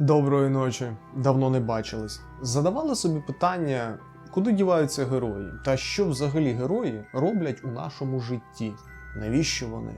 Доброї ночі, давно не бачились. Задавали собі питання, куди діваються герої, та що взагалі герої роблять у нашому житті? Навіщо вони?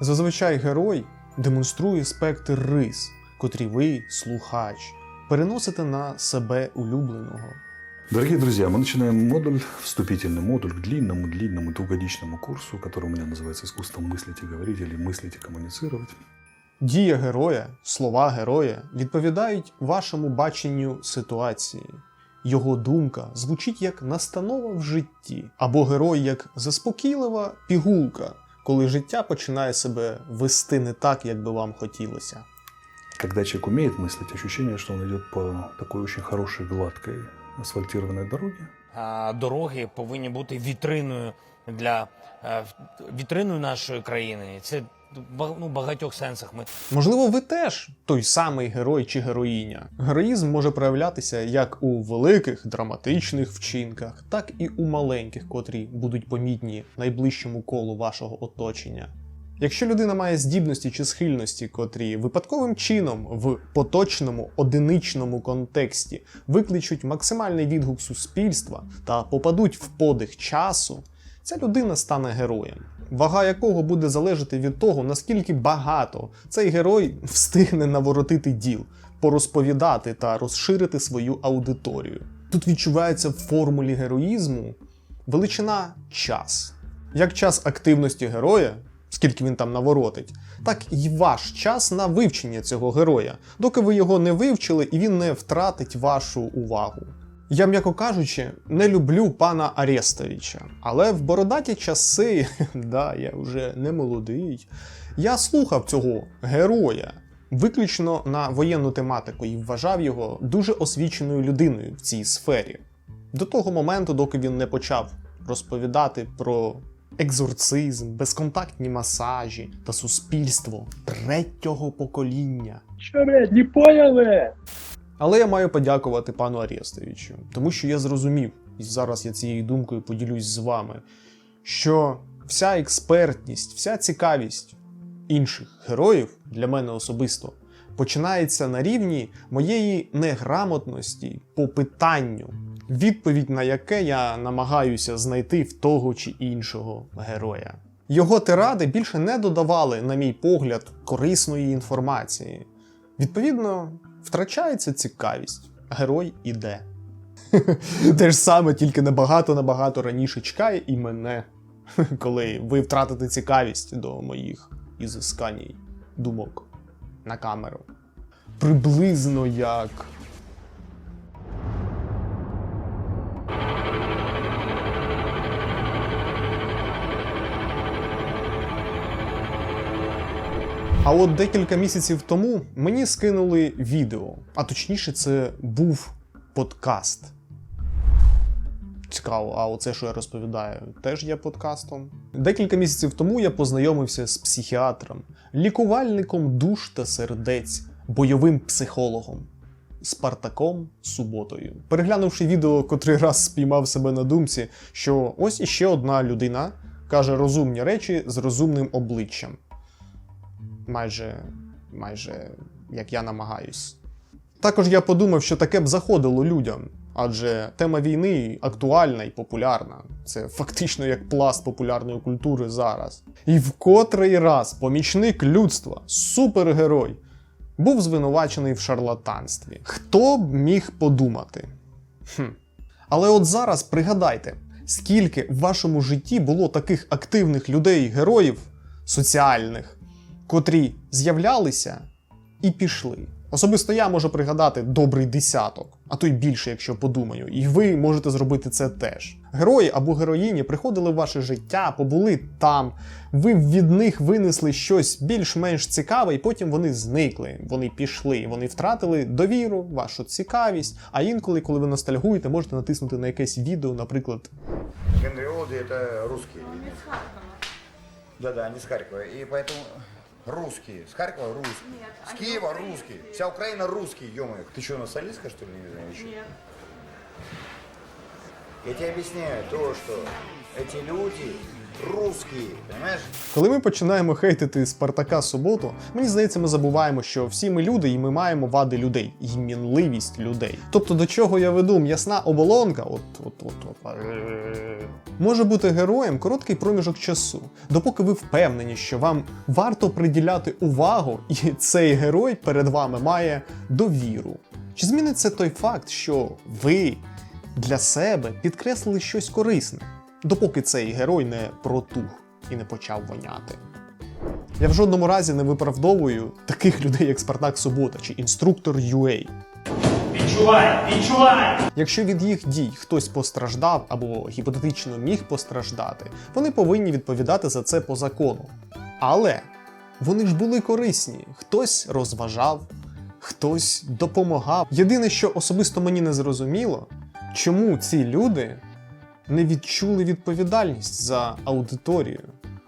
Зазвичай герой демонструє спектр рис, котрі ви, слухач, переносите на себе улюбленого. Дорогие друзья, мы начинаем модуль, вступительный модуль к длинному-длинному двухгодичному курсу, который у меня называется «Искусство мыслить и говорить» или «Мыслить и коммуницировать». Дія героя, слова героя відповідають вашому баченню ситуації. Його думка звучить як настанова в житті, або герой як заспокійлива пігулка, коли життя починає себе вести не так, як би вам хотілося. Когда человек умеет мыслить, ощущение, что он идет по такой очень хорошей, гладкой асфальтированной дороге. А, дороги повинні бути вітриною для е, вітриною нашої країни. І Це ну, багатьох сенсах. Ми Можливо, ви теж той самий герой чи героїня. Героїзм може проявлятися як у великих драматичних вчинках, так і у маленьких, котрі будуть помітні найближчому колу вашого оточення. Якщо людина має здібності чи схильності, котрі випадковим чином в поточному одиничному контексті викличуть максимальний відгук суспільства та попадуть в подих часу, ця людина стане героєм, вага якого буде залежати від того, наскільки багато цей герой встигне наворотити діл, порозповідати та розширити свою аудиторію. Тут відчувається в формулі героїзму величина час. Як час активності героя, скільки він там наворотить, так і ваш час на вивчення цього героя, доки ви його не вивчили і він не втратить вашу увагу. Я, м'яко кажучи, не люблю пана Арестовича, але в бородаті часи, да, я вже не молодий, я слухав цього героя виключно на воєнну тематику і вважав його дуже освіченою людиною в цій сфері. До того моменту, доки він не почав розповідати про екзорцизм, безконтактні масажі та суспільство третього покоління. Че, блядь, не поняли? Але я маю подякувати пану Арестовичу, тому що я зрозумів, і зараз я цією думкою поділюсь з вами, що вся експертність, вся цікавість інших героїв для мене особисто починається на рівні моєї неграмотності по питанню, відповідь на яке я намагаюся знайти в того чи іншого героя. Його тиради більше не додавали, на мій погляд, корисної інформації. Відповідно, втрачається цікавість. Герой іде. Те ж саме, тільки набагато-набагато раніше чекає і мене, коли ви втратите цікавість до моїх ізисканій думок на камеру. Приблизно як. А от декілька місяців тому мені скинули відео, а точніше, це був подкаст. Цікаво, а оце, що я розповідаю, теж є подкастом. Декілька місяців тому я познайомився з психіатром, лікувальником душ та сердець, бойовим психологом. Спартаком Суботою. Переглянувши відео, котрий раз спіймав себе на думці, що ось іще одна людина каже розумні речі з розумним обличчям майже, майже як я намагаюсь. Також я подумав, що таке б заходило людям, адже тема війни актуальна і популярна. Це фактично як пласт популярної культури зараз. І в котрий раз помічник людства, супергерой, був звинувачений в шарлатанстві. Хто б міг подумати? Хм. Але от зараз пригадайте, скільки в вашому житті було таких активних людей, героїв соціальних, котрі з'являлися і пішли. Особисто я можу пригадати добрий десяток, а то й більше, якщо подумаю, і ви можете зробити це теж. Герої або героїні приходили в ваше життя, побули там, ви від них винесли щось більш-менш цікаве, і потім вони зникли, вони пішли, вони втратили довіру, вашу цікавість. А інколи, коли ви ностальгуєте, можете натиснути на якесь відео, наприклад, Генриоды это русские. Да-да, они с Харькова. И поэтому русские. С Харькова русские. с Киева русские. Вся Украина русские, ё Ты что, националистка, что ли, не знаю, еще? Нет. Я тебе объясняю то, что эти люди русские, понимаешь? Коли ми починаємо хейтити Спартака Суботу, мені здається, ми забуваємо, що всі ми люди і ми маємо вади людей, і мінливість людей. Тобто до чого я веду м'ясна оболонка, от от от, от може бути героєм короткий проміжок часу, допоки ви впевнені, що вам варто приділяти увагу, і цей герой перед вами має довіру. Чи зміниться той факт, що ви для себе підкреслили щось корисне, допоки цей герой не протух і не почав воняти? Я в жодному разі не виправдовую таких людей, як Спартак Субота чи інструктор UA. Відчувай, відчувай! Якщо від їх дій хтось постраждав або гіпотетично міг постраждати, вони повинні відповідати за це по закону. Але вони ж були корисні. Хтось розважав, хтось допомагав. Єдине, що особисто мені не зрозуміло, чому ці люди не відчули відповідальність за аудиторію.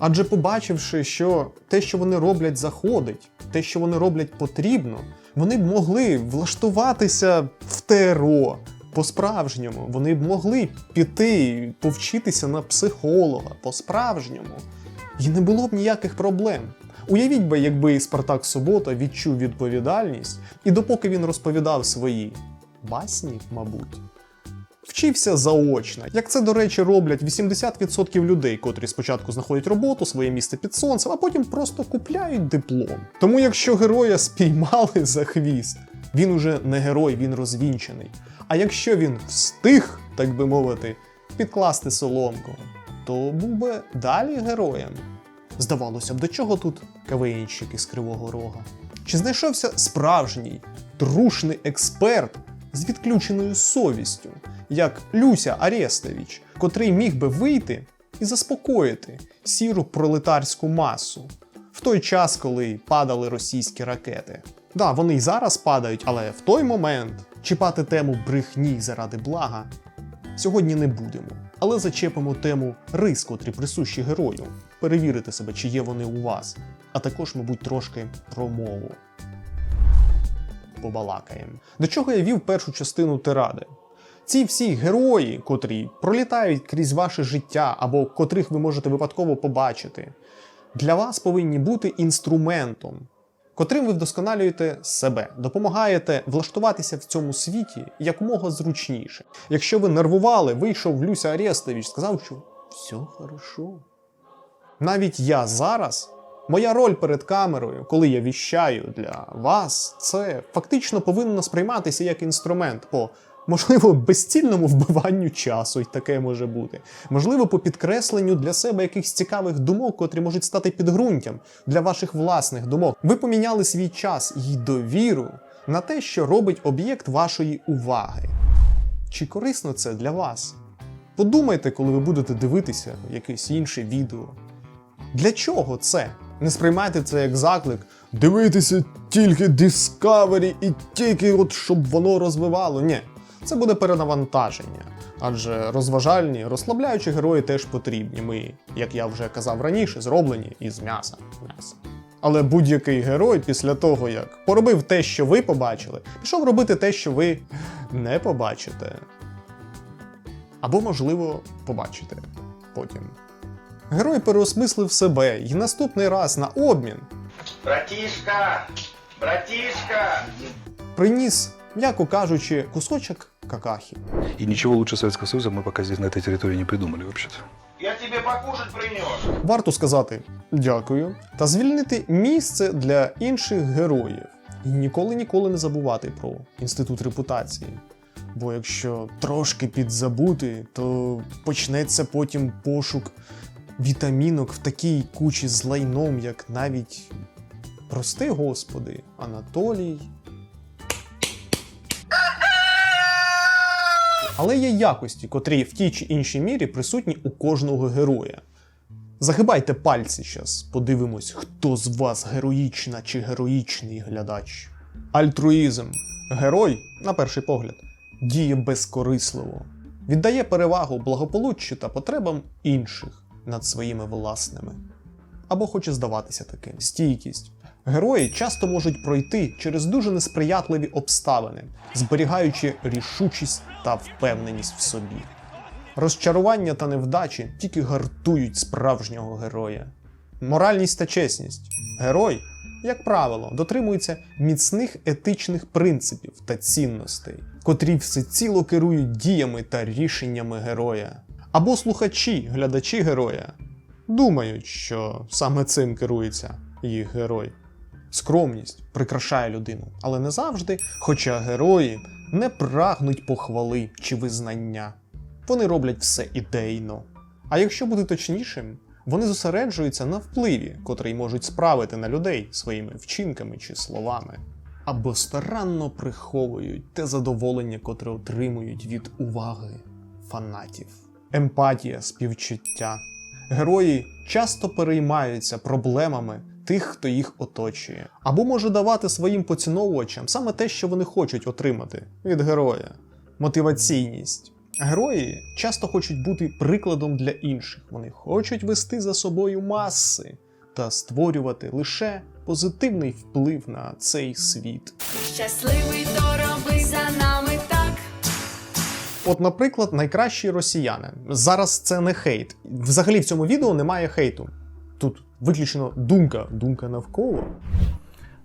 Adже побачивши, що те, що вони роблять, заходить, те, що вони роблять, потрібно, вони б могли влаштуватися в ТРО по-справжньому. Вони б могли піти повчитися на психолога по-справжньому. І не було б ніяких проблем. Уявіть би, якби Спартак Субота відчув відповідальність, і допоки він розповідав свої басні, мабуть, вчився заочно. Як це, до речі, роблять 80% людей, котрі спочатку знаходять роботу, своє місце під сонцем, а потім просто купляють диплом. Тому якщо героя спіймали за хвіст, він уже не герой, він розвінчений. А якщо він встиг, так би мовити, підкласти соломку, то був би далі героєм. Здавалося б, до чого тут КВНщик із Кривого Рога? Чи знайшовся справжній трушний експерт з відключеною совістю, як Люся Арестович, котрий міг би вийти і заспокоїти сіру пролетарську масу в той час, коли падали російські ракети? Да, вони й зараз падають, але в той момент чіпати тему брехні заради блага сьогодні не будемо. Але зачепимо тему рис, котрі присущі герою, перевірити себе, чи є вони у вас, а також, мабуть, трошки про мову. Побалакаємо. До чого я вів першу частину тиради? Ці всі герої, котрі пролітають крізь ваше життя або котрих ви можете випадково побачити, для вас повинні бути інструментом, котрим ви вдосконалюєте себе, допомагаєте влаштуватися в цьому світі якомога зручніше. Якщо ви нервували, вийшов Люся Арестович, сказав, що все хорошо. Навіть я зараз, моя роль перед камерою, коли я віщаю для вас, це фактично повинно сприйматися як інструмент по. Можливо, безцільному вбиванню часу, і таке може бути. Можливо, по підкресленню для себе якихось цікавих думок, котрі можуть стати підґрунтям для ваших власних думок. Ви поміняли свій час і довіру на те, що робить об'єкт вашої уваги. Чи корисно це для вас? Подумайте, коли ви будете дивитися якесь інше відео. Для чого це? Не сприймайте це як заклик дивитися тільки Discovery і тільки от щоб воно розвивало. Ні, це буде перенавантаження. Адже розважальні, розслабляючі герої теж потрібні. Ми, як я вже казав раніше, зроблені із м'яса. м'яса. Але будь-який герой після того, як поробив те, що ви побачили, пішов робити те, що ви не побачите. Або, можливо, побачите потім. Герой переосмислив себе і наступний раз на обмін Братішка! Братішка! приніс, м'яко кажучи, кусочок какахи. И ничего лучше Советского Союза мы пока здесь на этой территории не придумали вообще-то. Я тебе покушать принес! Варто сказати дякую та звільнити місце для інших героїв. І ніколи ніколи не забувати про інститут репутації. Бо якщо трошки підзабути, то почнеться потім пошук вітамінок в такій кучі з лайном, як навіть, прости господи, Анатолій. Але є якості, котрі в тій чи іншій мірі присутні у кожного героя. Загибайте пальці зараз, подивимось, хто з вас героїчна чи героїчний глядач. Альтруїзм. Герой, на перший погляд, діє безкорисливо, віддає перевагу благополуччю та потребам інших над своїми власними. Або хоче здаватися таким. Стійкість. Герої часто можуть пройти через дуже несприятливі обставини, зберігаючи рішучість та впевненість в собі. Розчарування та невдачі тільки гартують справжнього героя. Моральність та чесність. Герой, як правило, дотримується міцних етичних принципів та цінностей, котрі всеціло керують діями та рішеннями героя. Або слухачі, глядачі героя думають, що саме цим керується їх герой. Скромність прикрашає людину, але не завжди, хоча герої не прагнуть похвали чи визнання. Вони роблять все ідейно. А якщо бути точнішим, вони зосереджуються на впливі, котрий можуть справити на людей своїми вчинками чи словами, або старанно приховують те задоволення, котре отримують від уваги фанатів. Емпатія, співчуття. Герої часто переймаються проблемами тих, хто їх оточує, або може давати своїм поціновувачам саме те, що вони хочуть отримати від героя мотиваційність. Герої часто хочуть бути прикладом для інших. Вони хочуть вести за собою маси та створювати лише позитивний вплив на цей світ. Щасливий, то роби за нами так. От, наприклад, найкращі росіяни. Зараз це не хейт. Взагалі в цьому відео немає хейту. Виключно думка, думка навколо.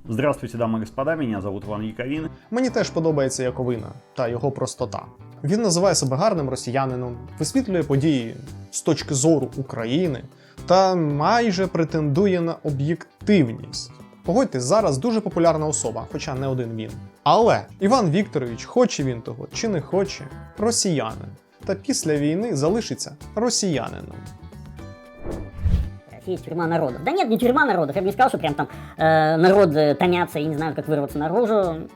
Здравствуйте, дамы и господа, меня зовут Иван Яковин. Мені теж подобається Яковина та його простота. Він називає себе гарним росіянином, висвітлює події з точки зору України та майже претендує на об'єктивність. Погодьтесь, зараз дуже популярна особа, хоча не один він. Але Іван Вікторович, хоче він того чи не хоче, росіянин. Та після війни залишиться росіянином. Россия тюрьма народов. Да нет, не тюрьма народов. Я бы не сказал, что прям там э, народы томятся и не знают, как вырваться наружу.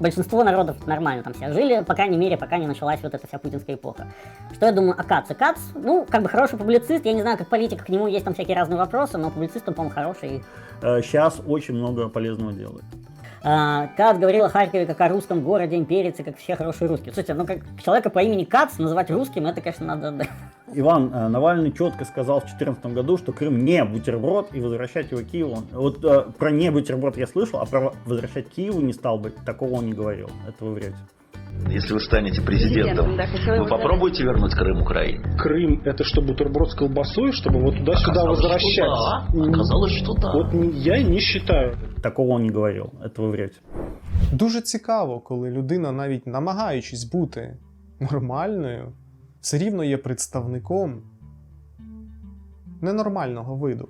Большинство народов нормально там себя жили, по крайней мере, пока не началась вот эта вся путинская эпоха. Что я думаю о Каце? Кац, ну, как бы хороший публицист, я не знаю, как политик, к нему есть там всякие разные вопросы, но публицист он, по-моему, хороший. Сейчас очень много полезного делает. А, Кац говорил о Харькове как о русском городе, империце, как все хорошие русские. Слушайте, ну как человека по имени Кац называть русским, это, конечно, надо... Иван э, Навальный четко сказал в 2014 году, что Крым не бутерброд и возвращать его Киеву. Вот э, про не бутерброд я слышал, а про возвращать Киеву не стал бы. Такого он не говорил. Это вы врете. Если вы станете президентом, вы попробуете вернуть Крым Украине? Крым это что, бутерброд с колбасой, чтобы вот туда-сюда Оказалось, возвращать? что да. Оказалось, что да. Вот не- я не считаю. Такого он не говорил. Это вы врете. Дуже цікаво, коли людина, навіть намагаючись бути нормальною, все рівно є представником ненормального виду.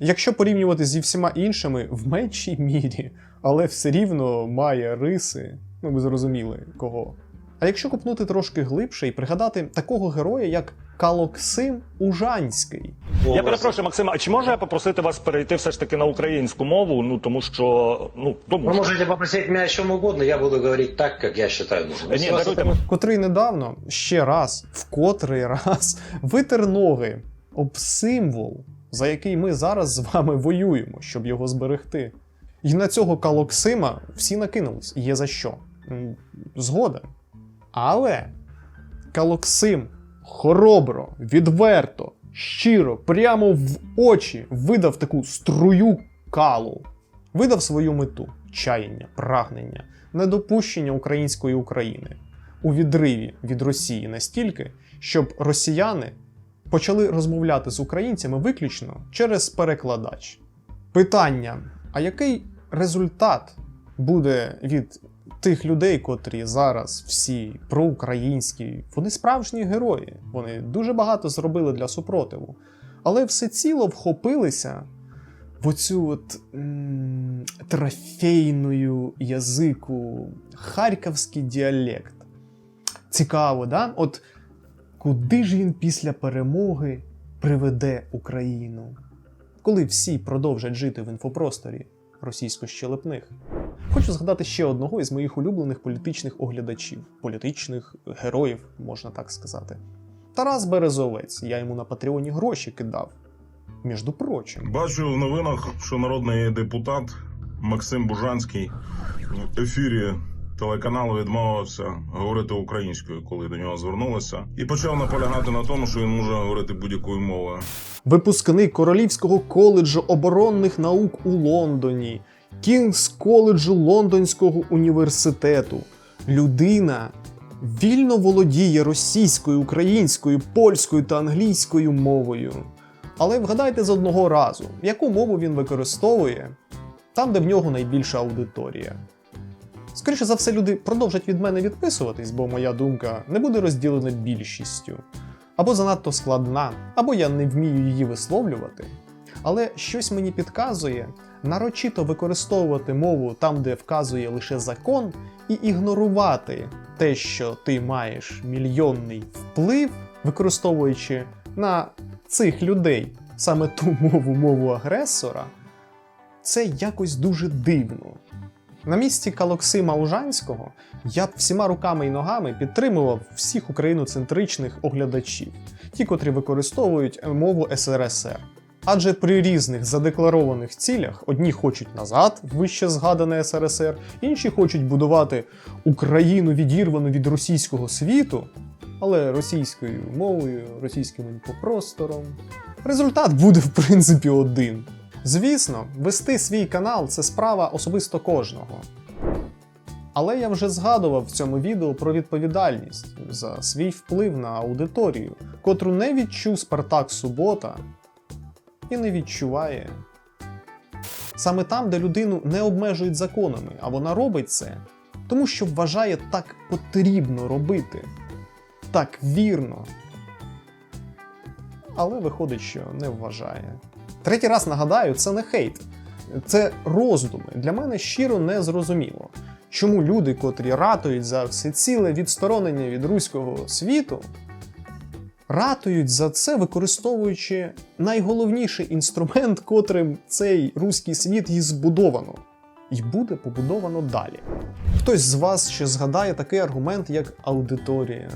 Якщо порівнювати зі всіма іншими в меншій мірі, але все рівно має риси, ну ви зрозуміли кого. А якщо копнути трошки глибше і пригадати такого героя, як Калоксим Ужанський, Я перепрошую, Максим, а чи можу я попросити вас перейти все ж таки на українську мову? Ну тому що ну тому Вы що... можете попросить меня о чем угодно, я буду говорить так, как я считаю нужным. Ні, даруйте, котрий недавно ще раз, в котрий раз витер ноги об символ, за який ми зараз з вами воюємо, щоб його зберегти. І на цього Калоксима всі накинулись, є за що. М, Згоден. Але Калоксим хоробро, відверто, щиро, прямо в очі видав таку струю калу, видав свою мету, чаяння, прагнення, недопущення української України у відриві від Росії настільки, щоб росіяни почали розмовляти з українцями виключно через перекладач. Питання: а який результат буде від тих людей, котрі зараз всі проукраїнські? Вони справжні герої, вони дуже багато зробили для супротиву, але всеціло вхопилися в оцю от трофейною язику харківський діалект. Цікаво, да? От куди ж він після перемоги приведе Україну? Коли всі продовжать жити в інфопросторі російсько-щелепних? Хочу згадати ще одного із моїх улюблених політичних оглядачів, політичних героїв, можна так сказати. Тарас Березовець. Я йому на Патреоні гроші кидав. Між прочим. Бачу в новинах, що народний депутат Максим Бужанський в ефірі телеканалу відмовився говорити українською, коли до нього звернулися, і почав наполягати на тому, що він може говорити будь-якою мовою. випускник Королівського коледжу оборонних наук у Лондоні, Кінгс коледжу Лондонського університету, людина, вільно володіє російською, українською, польською та англійською мовою. Але вгадайте з одного разу, яку мову він використовує там, де в нього найбільша аудиторія. Скоріше за все, люди продовжать від мене відписуватись, бо моя думка не буде розділена більшістю. Або занадто складна, або я не вмію її висловлювати. Але щось мені підказує нарочито використовувати мову там, де вказує лише закон, і ігнорувати те, що ти маєш мільйонний вплив, використовуючи на цих людей саме ту мову, мову агресора, це якось дуже дивно. На місці Калоксима Ужанського я б всіма руками і ногами підтримував всіх україноцентричних оглядачів, ті, котрі використовують мову СРСР. Адже при різних задекларованих цілях одні хочуть назад, вище згадане СРСР, інші хочуть будувати Україну відірвану від російського світу, але російською мовою, російським інфопростором. Результат буде в принципі один. Звісно, вести свій канал це справа особисто кожного. Але я вже згадував в цьому відео про відповідальність за свій вплив на аудиторію, котру не відчув Спартак Субота і не відчуває. Саме там, де людину не обмежують законами, а вона робить це, тому що вважає так потрібно робити, так вірно. Але виходить, що не вважає. Третій раз нагадаю, це не хейт, це роздуми. Для мене щиро не зрозуміло, чому люди, котрі ратують за всеціле відсторонення від руського світу, ратують за це, використовуючи найголовніший інструмент, котрим цей руський світ і збудовано, і буде побудовано далі. Хтось з вас ще згадає такий аргумент, як аудиторія.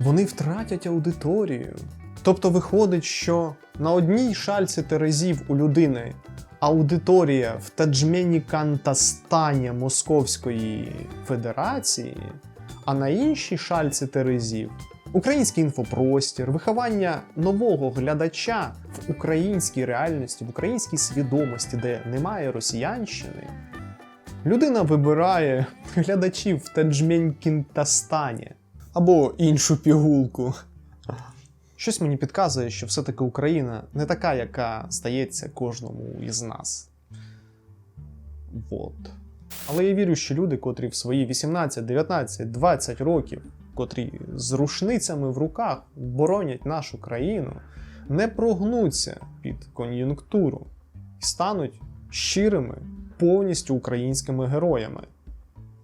Вони втратять аудиторію. Тобто виходить, що на одній шальці терезів у людини аудиторія в Таджменікантастані Московської Федерації, а на іншій шальці терезів український інфопростір, виховання нового глядача в українській реальності, в українській свідомості, де немає росіянщини. Людина вибирає глядачів в Таджменькінтастані або іншу пігулку. Щось мені підказує, що все-таки Україна не така, яка здається кожному із нас. Вот. Але я вірю, що люди, котрі в свої 18, 19, 20 років, котрі з рушницями в руках боронять нашу країну, не прогнуться під кон'юнктуру і стануть щирими, повністю українськими героями.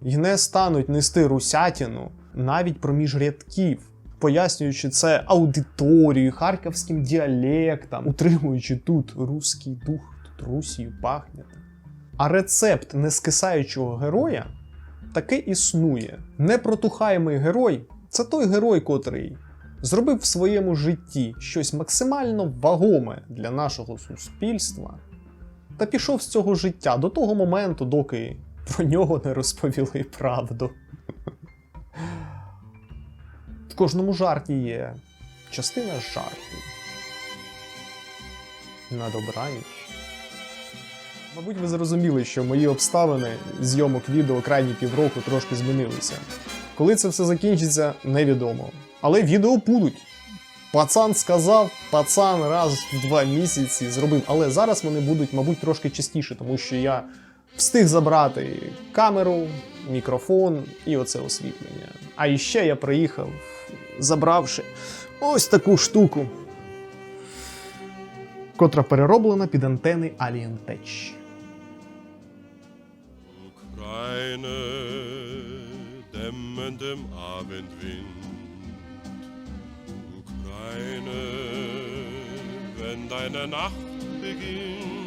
І не стануть нести русятіну навіть проміж рядків пояснюючи це аудиторією, харківським діалектом, утримуючи тут руський дух, тут Русію пахне. А рецепт нескисаючого героя таки існує. Непротухаємий герой це той герой, котрий зробив в своєму житті щось максимально вагоме для нашого суспільства, та пішов з цього життя до того моменту, доки про нього не розповіли правду. В кожному жарті є частина жарту. На добраніч. Мабуть, ви зрозуміли, що мої обставини зйомок відео крайні півроку трошки змінилися. Коли це все закінчиться, невідомо. Але відео будуть. Пацан сказав, пацан раз в два місяці зробив. Але зараз вони будуть, мабуть, трошки частіше, тому що я встиг забрати камеру, мікрофон і оце освітлення. А іще я приїхав, забравши ось таку штуку, котра перероблена під антени Alien Tech. Ukraine, dämmendem Abendwind. Ukraine, wenn deine Nacht beginnt.